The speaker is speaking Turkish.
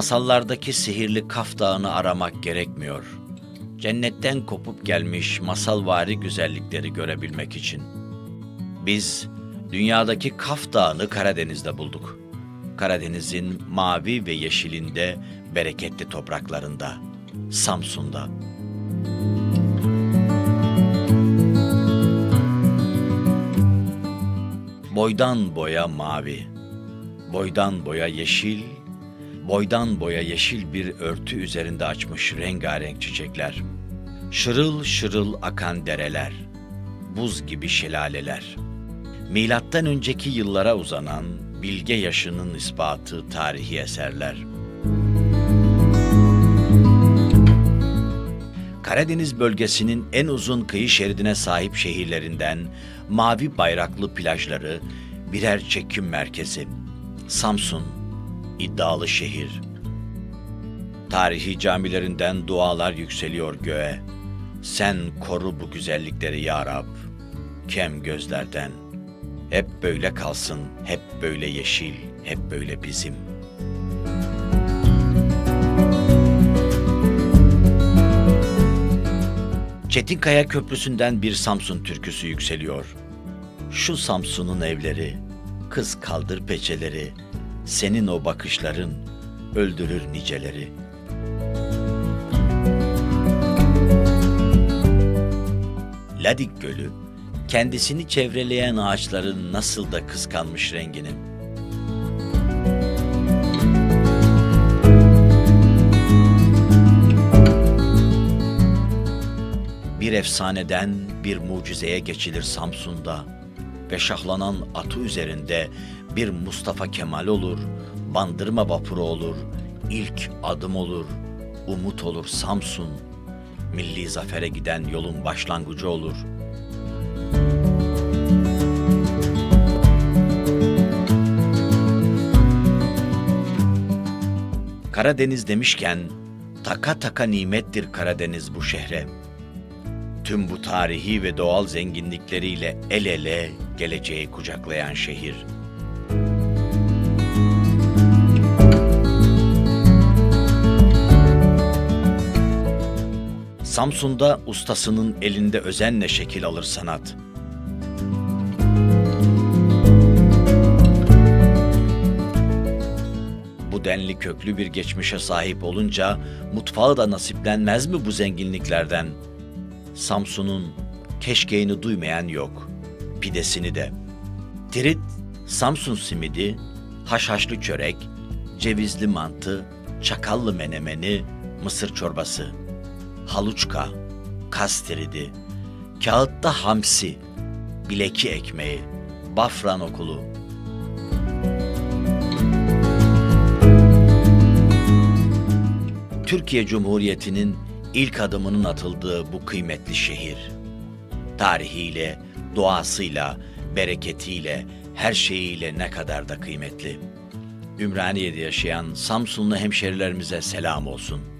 Masallardaki sihirli Kaf Dağı'nı aramak gerekmiyor. Cennetten kopup gelmiş masalvari güzellikleri görebilmek için. Biz dünyadaki Kaf Dağı'nı Karadeniz'de bulduk. Karadeniz'in mavi ve yeşilinde, bereketli topraklarında, Samsun'da. Boydan boya mavi, boydan boya yeşil, boydan boya yeşil bir örtü üzerinde açmış rengarenk çiçekler. Şırıl şırıl akan dereler, buz gibi şelaleler. Milattan önceki yıllara uzanan bilge yaşının ispatı tarihi eserler. Karadeniz bölgesinin en uzun kıyı şeridine sahip şehirlerinden mavi bayraklı plajları birer çekim merkezi. Samsun, iddialı şehir. Tarihi camilerinden dualar yükseliyor göğe. Sen koru bu güzellikleri ya Rab. Kem gözlerden. Hep böyle kalsın, hep böyle yeşil, hep böyle bizim. Çetinkaya Köprüsü'nden bir Samsun türküsü yükseliyor. Şu Samsun'un evleri, kız kaldır peçeleri, senin o bakışların öldürür niceleri. Ladik Gölü, kendisini çevreleyen ağaçların nasıl da kıskanmış rengini. Bir efsaneden bir mucizeye geçilir Samsun'da ve şahlanan atı üzerinde bir Mustafa Kemal olur, bandırma vapuru olur, ilk adım olur, umut olur Samsun, milli zafere giden yolun başlangıcı olur. Karadeniz demişken taka taka nimettir Karadeniz bu şehre. Tüm bu tarihi ve doğal zenginlikleriyle el ele geleceği kucaklayan şehir. Samsun'da ustasının elinde özenle şekil alır sanat. Bu denli köklü bir geçmişe sahip olunca mutfağı da nasiplenmez mi bu zenginliklerden? Samsun'un keşkeğini duymayan yok. Pidesini de. Tirit, Samsun simidi, haşhaşlı çörek, cevizli mantı, çakallı menemeni, mısır çorbası, haluçka, kastiridi, kağıtta hamsi, bileki ekmeği, bafran okulu. Türkiye Cumhuriyeti'nin ilk adımının atıldığı bu kıymetli şehir. Tarihiyle, doğasıyla, bereketiyle, her şeyiyle ne kadar da kıymetli. Ümraniye'de yaşayan Samsunlu hemşerilerimize selam olsun.''